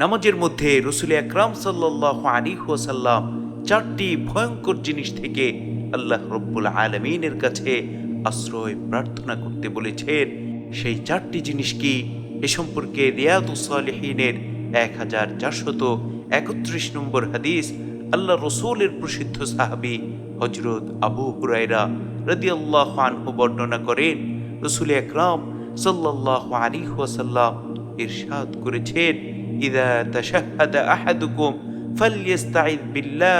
নামাজের মধ্যে রসুল আকরাম সাল্লাহ আলী ওসাল্লাম চারটি ভয়ঙ্কর জিনিস থেকে আল্লাহ রব্বুল আলমিনের কাছে আশ্রয় প্রার্থনা করতে বলেছেন। সেই চারটি জিনিস কি? এ সম্পর্কে রিয়াদুসালেহিনের এক হাজার চারশত একত্রিশ নম্বর হাদিস আল্লাহ রসুলের প্রসিদ্ধ সাহাবি হজরত আবু হুরাইরা রদি আল্লাহ আনহু বর্ণনা করেন, রসুল একরাম সাল্লাহ আলী ওয়াসাল্লাম ইরশাদ করেছেন ইদা তাশাহাদা আহাদুকুম ফালইস্তাইদ বিল্লাহ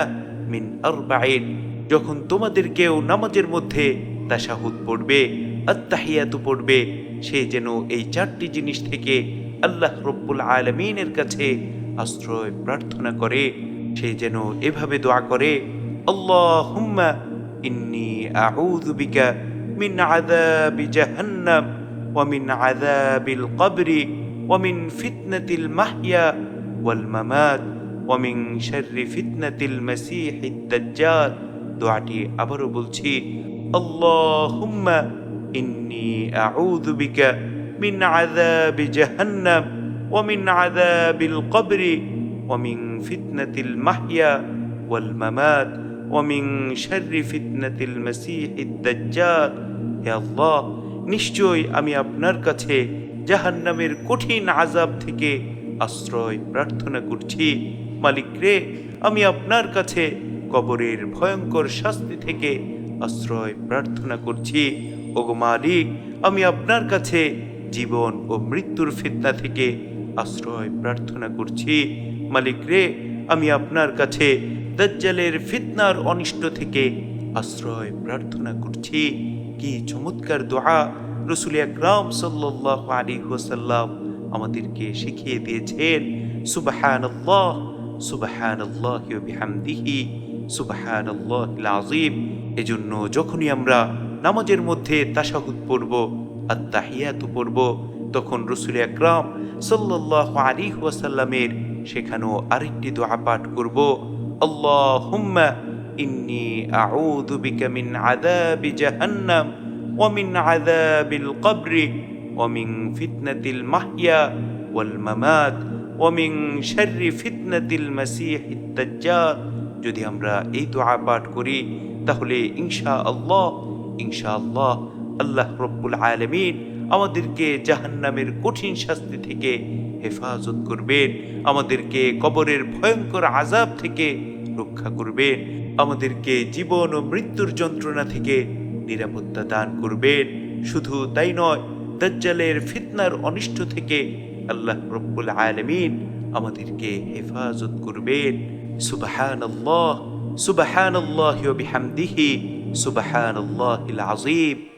মিন আরবাইন যখন তোমাদের কেউ নামাজের মধ্যে তাশাহুদ পড়বে, আত্তাহিয়াতু পড়বে, সে যেন এই চারটি জিনিস থেকে আল্লাহ রব্বুল আলমিনের কাছে আশ্রয় প্রার্থনা করে, সে যেন এভাবে দোয়া করে, আল্লাহুম্মা ইন্নি আউযু বিকা মিন আযাবি জাহান্নাম ওয়া মিন আযাবিল কবরি ওয়া মিন ফিতনাতিল মাহইয়া ওয়াল মামাত ওয়া মিন শাররি ফিতনাতিল মাসীহিদ দাজ্জাল দোয়াটি আবারও বলছি আল্লাহুম্মা ইন্নি আউযু বিকা মিন আযাবি জাহান্নাম ওয়া মিন আযাবিল কবরি ওয়া মিন ফিতনাতিল মাহইয়া ওয়াল মামাত ওয়া মিন শাররি ফিতনাতিল মাসীহিদ দাজ্জাল হে আল্লাহ নিশ্চয় আমি আপনার কাছে জাহান্নামের কঠিন আজাব থেকে আশ্রয় প্রার্থনা করছি। মালিক রে, আমি আপনার কাছে কবরের ভয়ঙ্কর শাস্তি থেকে আশ্রয় প্রার্থনা করছি। ওগো মালিক, আমি আপনার কাছে জীবন ও মৃত্যুর ফিতনা থেকে আশ্রয় প্রার্থনা করছি। মালিক রে, আমি আপনার কাছে দাজ্জালের ফিতনার অনিষ্ট থেকে আশ্রয় প্রার্থনা করছি। কি চমৎকার দোয়া রসুল আকরাম সাল্লাহ আলী ওসাল্লাম আমাদেরকে শিখিয়ে দিয়েছেন সুবাহান আল্লাহ সুবাহান আল্লাহ বিহামদিহি সুবাহান আল্লাহ আজিম এজন্য যখনই আমরা নামাজের মধ্যে তাশাহুদ পড়ব আত্মাহিয়াতু পড়ব, তখন রসুল আকরাম সাল্লাহ আলী ওয়াসাল্লামের সেখানেও আরেকটি দোয়া পাঠ করব আল্লাহ হুম্মা ইন্নি আউযু বিকা মিন আযাবি জাহান্নাম। ওয়া মিন ফিতনাতিল মাহইয়া ওয়াল মামাত ওয়া মিন শাররি ফিতনাতিল মাসীহিদ দাজ্জাল যদি আমরা এই দোয়া পাঠ করি, তাহলে ইনশা আল্লাহ ইনশা আল্লাহ আল্লাহ রব্বুল আলমিন আমাদেরকে জাহান্নামের কঠিন শাস্তি থেকে হেফাজত করবেন, আমাদেরকে কবরের ভয়ঙ্কর আজাব থেকে রক্ষা করবেন, আমাদেরকে জীবন ও মৃত্যুর যন্ত্রণা থেকে নিরাপত্তা দান করবেন। শুধু তাই নয়, দাজ্জালের ফিতনার অনিষ্ট থেকে আল্লাহ রব্বুল আলমিন আমাদেরকে হেফাজত করবেন। সুবাহান আল্লাহ সুবাহান আল্লাহ বিহামদিহি সুবাহান আল্লাহ আজিম